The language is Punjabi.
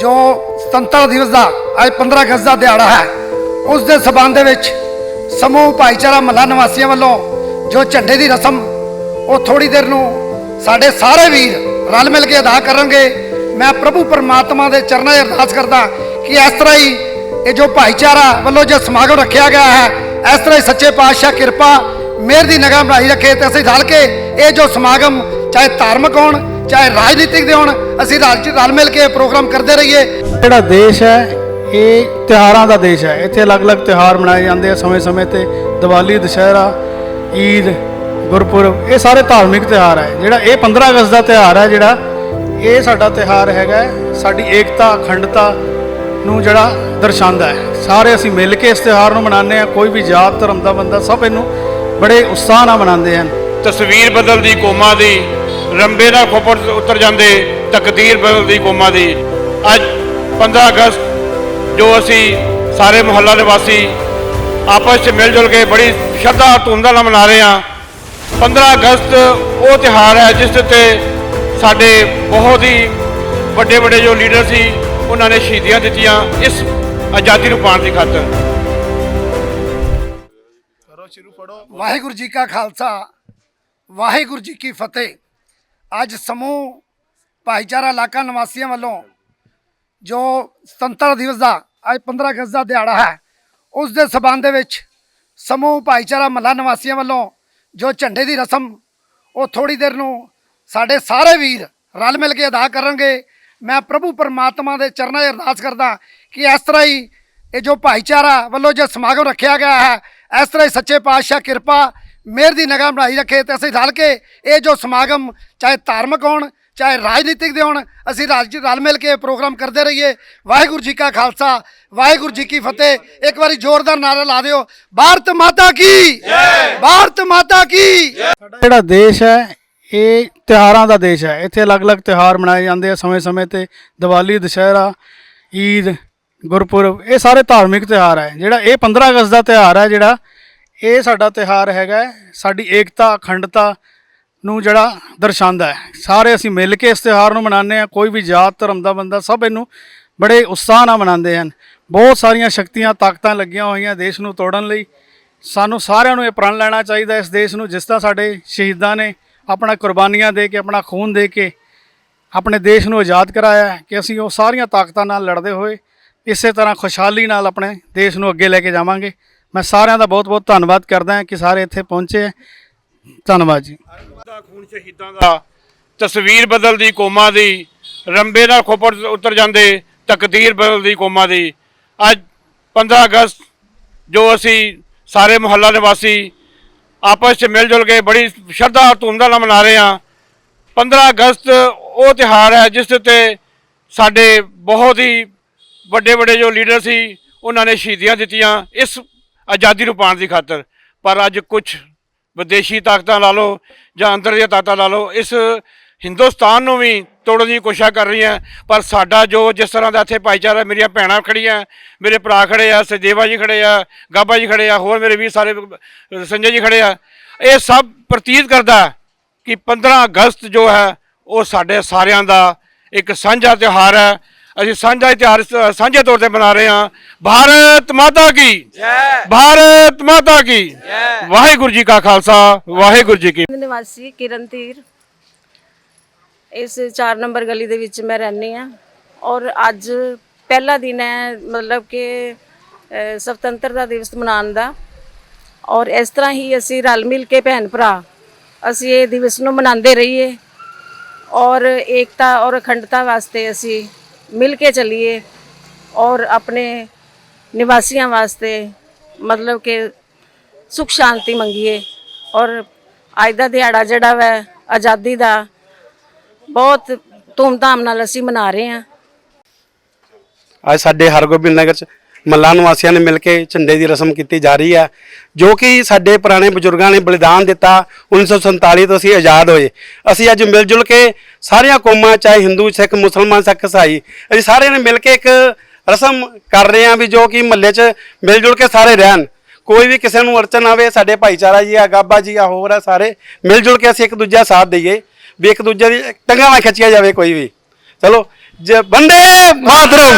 ਜੋ ਸੁਤੰਤਰਤਾ ਦਿਵਸ ਦਾ ਅੱਜ 15 ਅਗਸਤ ਦਾ ਦਿਹਾੜਾ ਹੈ, ਉਸ ਦੇ ਸਬੰਧ ਦੇ ਵਿੱਚ ਸਮੂਹ ਭਾਈਚਾਰਾ ਮਹੱਲਾ ਨਿਵਾਸੀਆਂ ਵੱਲੋਂ ਜੋ ਝੰਡੇ ਦੀ ਰਸਮ, ਉਹ ਥੋੜੀ ਦੇਰ ਨੂੰ ਸਾਡੇ ਸਾਰੇ ਵੀਰ ਰਲ ਮਿਲ ਕੇ ਅਦਾ ਕਰਨਗੇ। ਮੈਂ ਪ੍ਰਭੂ ਪਰਮਾਤਮਾ ਦੇ ਚਰਨਾਂ 'ਚ ਅਰਦਾਸ ਕਰਦਾ ਕਿ ਇਸ ਤਰ੍ਹਾਂ ਹੀ ਇਹ ਜੋ ਭਾਈਚਾਰਾ ਵੱਲੋਂ ਜੋ ਸਮਾਗਮ ਰੱਖਿਆ ਗਿਆ ਹੈ, ਇਸ ਤਰ੍ਹਾਂ ਹੀ ਸੱਚੇ ਪਾਤਸ਼ਾਹ ਕਿਰਪਾ ਮਿਹਰ ਦੀ ਨਿਗਾਹ ਬਣਾਈ ਰੱਖੇ ਤੇ ਅਸੀਂ ਰਲ ਕੇ ਇਹ ਜੋ ਸਮਾਗਮ ਚਾਹੇ ਧਾਰਮਿਕ ਹੋਣ ਚਾਹੇ ਰਾਜਨੀਤਿਕ ਦੇ ਹੋਣ ਅਸੀਂ ਰਲ ਰਲ ਮਿਲ ਕੇ ਪ੍ਰੋਗਰਾਮ ਕਰਦੇ ਰਹੀਏ। ਜਿਹੜਾ ਦੇਸ਼ ਹੈ ਇਹ ਤਿਉਹਾਰਾਂ ਦਾ ਦੇਸ਼ ਹੈ। ਇੱਥੇ ਅਲੱਗ-ਅਲੱਗ ਤਿਉਹਾਰ ਮਨਾਏ ਜਾਂਦੇ ਆ ਸਮੇਂ-ਸਮੇਂ ਤੇ। ਦੀਵਾਲੀ ਦੁਸ਼ਹਿਰਾ ਈਦ ਗੁਰਪੁਰਬ ਇਹ ਸਾਰੇ ਧਾਰਮਿਕ ਤਿਉਹਾਰ ਹੈ। ਜਿਹੜਾ ਇਹ 15 ਅਗਸਤ ਦਾ ਤਿਉਹਾਰ ਹੈ ਜਿਹੜਾ ਇਹ ਸਾਡਾ ਤਿਉਹਾਰ ਹੈਗਾ ਸਾਡੀ ਏਕਤਾ ਅਖੰਡਤਾ ਨੂੰ ਜਿਹੜਾ ਦਰਸਾਉਂਦਾ ਹੈ। ਸਾਰੇ ਅਸੀਂ ਮਿਲ ਕੇ ਇਸ ਤਿਉਹਾਰ ਨੂੰ ਮਨਾਉਂਦੇ ਆ ਕੋਈ ਵੀ ਜਾਤ ਧਰਮ ਦਾ ਬੰਦਾ ਸਭ ਇਹਨੂੰ ਬੜੇ ਉਤਸ਼ਾਹ ਨਾਲ ਮਨਾਉਂਦੇ ਹਨ। ਤਸਵੀਰ ਬਦਲਦੀ ਕੌਮਾਂ ਦੀ ਰੰਬੇ ਨਾਲ ਖੋਪੜ ਉਤਰ ਜਾਂਦੇ ਤਕਦੀਰ ਬਦਲਦੀ ਕੌਮਾਂ ਦੀ। ਅੱਜ 15 ਅਗਸਤ, ਜੋ ਅਸੀਂ ਸਾਰੇ ਮੁਹੱਲਾ ਨਿਵਾਸੀ ਆਪਸ ਵਿੱਚ ਮਿਲ ਜੁਲ ਕੇ ਬੜੀ ਸ਼ਰਧਾ ਧੂਮਧਾਮ ਨਾਲ ਮਨਾ ਰਹੇ ਹਾਂ। 15 ਅਗਸਤ ਉਹ ਤਿਉਹਾਰ ਹੈ ਜਿਸ ਉੱਤੇ ਸਾਡੇ ਬਹੁਤ ਹੀ ਵੱਡੇ ਵੱਡੇ ਜੋ ਲੀਡਰ ਸੀ, ਉਹਨਾਂ ਨੇ ਸ਼ਹੀਦੀਆਂ ਦਿੱਤੀਆਂ ਇਸ ਆਜ਼ਾਦੀ ਨੂੰ ਪਾਉਣ ਦੀ ਖਾਤਰ। ਵਾਹਿਗੁਰੂ ਜੀ ਕਾ ਖਾਲਸਾ, ਵਾਹਿਗੁਰੂ ਜੀ ਕੀ ਫਤਿਹ। ਅੱਜ ਸਮੂਹ ਭਾਈਚਾਰਾ ਇਲਾਕਾ ਨਿਵਾਸੀਆਂ ਵੱਲੋਂ ਜੋ ਸੁਤੰਤਰ ਦਿਵਸ ਦਾ, ਅੱਜ 15 ਅਗਸਤ ਦਾ ਦਿਹਾੜਾ ਹੈ, ਉਸ ਦੇ ਸਬੰਧ ਦੇ ਵਿੱਚ ਸਮੂਹ ਭਾਈਚਾਰਾ ਮਹੱਲਾ ਨਿਵਾਸੀਆਂ ਵੱਲੋਂ ਜੋ ਝੰਡੇ ਦੀ ਰਸਮ, ਉਹ ਥੋੜੀ ਦੇਰ ਨੂੰ ਸਾਡੇ ਸਾਰੇ ਵੀਰ ਰਲ ਮਿਲ ਕੇ ਅਦਾ ਕਰਨਗੇ। ਮੈਂ ਪ੍ਰਭੂ ਪਰਮਾਤਮਾ ਦੇ ਚਰਨਾਂ 'ਚ ਅਰਦਾਸ ਕਰਦਾ ਕਿ ਇਸ ਤਰ੍ਹਾਂ ਹੀ ਇਹ ਜੋ ਭਾਈਚਾਰਾ ਵੱਲੋਂ ਜੋ ਸਮਾਗਮ ਰੱਖਿਆ ਗਿਆ ਹੈ, ਇਸ ਤਰ੍ਹਾਂ ਹੀ ਸੱਚੇ ਪਾਤਸ਼ਾਹ ਕਿਰਪਾ ਮਿਹਰ ਦੀ ਨਿਗਾਹ ਬਣਾਈ ਰੱਖੇ ਤੇ ਅਸੀਂ ਰਲ ਕੇ ਇਹ ਜੋ ਸਮਾਗਮ ਚਾਹੇ ਧਾਰਮਿਕ ਹੋਣ, ਚਾਹੇ ਰਾਜਨੀਤਿਕ ਦੇ ਹੋਣ, ਅਸੀਂ ਰਲ ਰਲ ਮਿਲ ਕੇ ਪ੍ਰੋਗਰਾਮ ਕਰਦੇ ਰਹੀਏ। ਵਾਹਿਗੁਰੂ ਜੀ ਕਾ ਖਾਲਸਾ, ਵਾਹਿਗੁਰੂ ਜੀ ਕੀ ਫਤਿਹ। ਇੱਕ ਵਾਰੀ ਜ਼ੋਰਦਾਰ ਨਾਰਾ ਲਾ ਦਿਓ। ਭਾਰਤ ਮਾਤਾ ਕੀ? ਜੈ ਭਾਰਤ ਮਾਤਾ ਕੀ? ਸਾਡਾ ਜਿਹੜਾ ਦੇਸ਼ ਹੈ, ਇਹ ਤਿਉਹਾਰਾਂ ਦਾ ਦੇਸ਼ ਹੈ। ਇੱਥੇ ਅਲੱਗ-ਅਲੱਗ ਤਿਉਹਾਰ ਮਨਾਏ ਜਾਂਦੇ ਆ ਸਮੇਂ-ਸਮੇਂ ਤੇ। ਦੀਵਾਲੀ, ਦੁਸ਼ਹਿਰਾ, ਈਦ, ਗੁਰਪੁਰਬ, ਇਹ ਸਾਰੇ ਧਾਰਮਿਕ ਤਿਉਹਾਰ ਹੈ। ਜਿਹੜਾ ਇਹ 15 ਅਗਸਤ ਦਾ ਤਿਉਹਾਰ ਹੈ, ਜਿਹੜਾ ਇਹ ਸਾਡਾ ਤਿਉਹਾਰ ਹੈਗਾ ਸਾਡੀ ਏਕਤਾ, ਅਖੰਡਤਾ ਨੂੰ ਜਿਹੜਾ ਦਰਸਾਉਂਦਾ ਹੈ। ਸਾਰੇ ਅਸੀਂ ਮਿਲ ਕੇ ਇਸ ਤਿਉਹਾਰ ਨੂੰ ਮਨਾਉਂਦੇ ਆ ਕੋਈ ਵੀ ਜਾਤ, ਧਰਮ ਦਾ ਬੰਦਾ ਸਭ ਇਹਨੂੰ ਬੜੇ ਉਤਸ਼ਾਹ ਨਾਲ ਮਨਾਉਂਦੇ ਹਨ। ਬਹੁਤ ਸਾਰੀਆਂ ਸ਼ਕਤੀਆਂ, ਤਾਕਤਾਂ ਲੱਗੀਆਂ ਹੋਈਆਂ ਦੇਸ਼ ਨੂੰ ਤੋੜਨ ਲਈ। ਸਾਨੂੰ ਸਾਰਿਆਂ ਨੂੰ ਇਹ ਪ੍ਰਣ ਲੈਣਾ ਚਾਹੀਦਾ ਇਸ ਦੇਸ਼ ਨੂੰ, ਜਿਸ ਤਰ੍ਹਾਂ ਸਾਡੇ ਸ਼ਹੀਦਾਂ ਨੇ ਆਪਣਾ ਕੁਰਬਾਨੀਆਂ ਦੇ ਕੇ, ਆਪਣਾ ਖੂਨ ਦੇ ਕੇ ਆਪਣੇ ਦੇਸ਼ ਨੂੰ ਆਜ਼ਾਦ ਕਰਾਇਆ ਕਿ ਅਸੀਂ ਉਹ ਸਾਰੀਆਂ ਤਾਕਤਾਂ ਨਾਲ ਲੜਦੇ ਹੋਏ ਇਸੇ ਤਰ੍ਹਾਂ ਖੁਸ਼ਹਾਲੀ ਨਾਲ ਆਪਣੇ ਦੇਸ਼ ਨੂੰ ਅੱਗੇ ਲੈ ਕੇ ਜਾਵਾਂਗੇ। ਮੈਂ ਸਾਰਿਆਂ ਦਾ ਬਹੁਤ-ਬਹੁਤ ਧੰਨਵਾਦ ਕਰਦਾ ਕਿ ਸਾਰੇ ਇੱਥੇ ਪਹੁੰਚੇ। ਧੰਨਵਾਦ ਜੀ। ਦਾ ਖੂਨ ਸ਼ਹੀਦਾਂ ਦਾ, ਤਸਵੀਰ ਬਦਲਦੀ ਕੌਮਾਂ ਦੀ, ਰੰਬੇ ਨਾਲ ਖੋਪੜ ਉਤਰ ਜਾਂਦੇ, ਤਕਦੀਰ ਬਦਲਦੀ ਕੌਮਾਂ ਦੀ। ਅੱਜ 15 ਅਗਸਤ, ਜੋ ਅਸੀਂ ਸਾਰੇ ਮੁਹੱਲਾ ਨਿਵਾਸੀ ਆਪਸ ਵਿੱਚ ਮਿਲ ਜੁਲ ਕੇ ਬੜੀ ਸ਼ਰਧਾ ਧੂਮਧਾਮ ਨਾਲ ਮਨਾ ਰਹੇ ਹਾਂ। 15 ਅਗਸਤ ਉਹ ਤਿਉਹਾਰ ਹੈ ਜਿਸ ਉੱਤੇ ਸਾਡੇ ਬਹੁਤ ਹੀ ਵੱਡੇ ਵੱਡੇ ਜੋ ਲੀਡਰ ਸੀ, ਉਹਨਾਂ ਨੇ ਸ਼ਹੀਦੀਆਂ ਦਿੱਤੀਆਂ। ਇਸ ਆਜ਼ਾਦੀ ਨੂੰ ਪਾਉਣ ਦੀ ਖਾਤਰ। ਪਰ ਅੱਜ ਕੁਝ ਵਿਦੇਸ਼ੀ ਤਾਕਤਾਂ ਲਾ ਲਓ ਜਾਂ ਅੰਦਰ ਦੀਆਂ ਤਾਕਤਾਂ ਲਾ ਲਓ, ਇਸ ਹਿੰਦੁਸਤਾਨ ਨੂੰ ਵੀ ਤੋੜਨ ਦੀ ਕੋਸ਼ਿਸ਼ ਕਰ ਰਹੀਆਂ। ਪਰ ਸਾਡਾ ਜੋ ਜਿਸ ਤਰ੍ਹਾਂ ਦਾ ਇੱਥੇ ਭਾਈਚਾਰਾ, ਮੇਰੀਆਂ ਭੈਣਾਂ ਖੜੀਆਂ, ਮੇਰੇ ਭਰਾ ਖੜੇ ਆ ਸਜੇਵਾ ਜੀ ਖੜੇ ਆ, ਗਾਬਾ ਜੀ ਖੜੇ ਆ, ਹੋਰ ਮੇਰੇ ਵੀ ਸਾਰੇ ਸੰਜੇ ਜੀ ਖੜੇ ਆ, ਇਹ ਸਭ ਪ੍ਰਤੀਤ ਕਰਦਾ ਕਿ 15 ਅਗਸਤ ਜੋ ਹੈ, ਉਹ ਸਾਡੇ ਸਾਰਿਆਂ ਦਾ ਇੱਕ ਸਾਂਝਾ ਤਿਉਹਾਰ ਹੈ। ਅਸੀਂ ਸਾਂਝਾ ਤਿਉਹਾਰ ਸ- ਸਾਂਝੇ ਤੌਰ ਤੇ ਮਨਾ ਰਹੇ ਹਾਂ। ਭਾਰਤ ਮਾਤਾ ਕੀ? ਜੈ। ਭਾਰਤ ਮਾਤਾ ਕੀ? ਜੈ। ਵਾਹਿਗੁਰੂ ਜੀ ਕਾ ਖਾਲਸਾ ਵਾਹਿਗੁਰੂ ਜੀ ਕੀ ਨਿਵਾਸੀ ਕਿਰਨ ਤੀਰ। ਇਸ 4 ਨੰਬਰ ਗਲੀ ਦੇ ਵਿੱਚ ਮੈਂ ਰਹਿੰਦੀ ਆ ਔਰ ਅੱਜ ਪਹਿਲਾ ਦਿਨ ਹੈ ਮਤਲਬ ਕਿ ਅ, ਸੁਤੰਤਰਤਾ ਦਿਵਸ ਮਨਾਉਣ ਦਾ। ਔਰ ਇਸ ਤਰ੍ਹਾਂ ਹੀ ਅਸੀਂ ਰਲ ਮਿਲ ਕੇ ਭੈਣ ਭਰਾ ਅਸੀਂ ਇਹ ਦਿਵਸ ਨੂੰ ਮਨਾਉਂਦੇ ਰਹੀਏ। ਔਰ ਏਕਤਾ ਔਰ ਅਖੰਡਤਾ ਵਾਸਤੇ ਅਸੀਂ ਮਿਲ ਕੇ ਚੱਲੀਏ ਔਰ ਆਪਣੇ ਨਿਵਾਸੀਆਂ ਵਾਸਤੇ ਮਤਲਬ ਕਿ ਸੁਖ ਸ਼ਾਂਤੀ ਮੰਗੀਏ ਔਰ ਅੱਜ ਦਾ ਦਿਹਾੜਾ ਜਿਹੜਾ ਵੈ, ਆਜ਼ਾਦੀ ਦਾ ਬਹੁਤ ਧੂਮਧਾਮ ਨਾਲ ਅਸੀਂ ਮਨਾ ਰਹੇ ਹਾਂ। ਅੱਜ ਸਾਡੇ ਹਰਗੋਬਿੰਦ ਨਗਰ ਚ ਮੱਲਾਂ ਨਿਵਾਸੀਆਂ ਨੇ ਮਿਲ ਕੇ ਝੰਡੇ ਦੀ ਰਸਮ ਕੀਤੀ ਜਾ ਰਹੀ ਹੈ, ਜੋ ਕਿ ਸਾਡੇ ਪੁਰਾਣੇ ਬਜ਼ੁਰਗਾਂ ਨੇ ਬਲੀਦਾਨ ਦਿੱਤਾ 1947 ਤੋਂ ਅਸੀਂ ਆਜ਼ਾਦ ਹੋਏ। ਅਸੀਂ ਅੱਜ ਮਿਲ ਜੁਲ ਕੇ ਸਾਰੀਆਂ ਕੌਮਾਂ, ਚਾਹੇ ਹਿੰਦੂ, ਸਿੱਖ, ਮੁਸਲਮਾਨ, ਸਿੱਖ ਇਸਾਈ ਅਸੀਂ ਸਾਰਿਆਂ ਨੇ ਮਿਲ ਕੇ ਇੱਕ ਰਸਮ ਕਰ ਰਹੇ ਹਾਂ ਵੀ ਜੋ ਕਿ ਮਹੱਲੇ 'ਚ ਮਿਲ ਜੁਲ ਕੇ ਸਾਰੇ ਰਹਿਣ। ਕੋਈ ਵੀ ਕਿਸੇ ਨੂੰ ਅੜਚਨ ਆਵੇ, ਸਾਡੇ ਭਾਈਚਾਰਾ ਜੀ ਆ, ਗਾਬਾ ਜੀ ਆ, ਹੋਰ ਆ, ਸਾਰੇ ਮਿਲ ਜੁਲ ਕੇ ਅਸੀਂ ਇੱਕ ਦੂਜੇ ਦਾ ਸਾਥ ਦਈਏ, ਵੀ ਇੱਕ ਦੂਜੇ ਦੀ ਟੰਗਾਂ ਨਾਲ ਖਿੱਚਿਆ ਜਾਵੇ ਕੋਈ ਵੀ। ਚਲੋ, ਜੇ ਬੰਦੇ ਮਾਤਰਮ!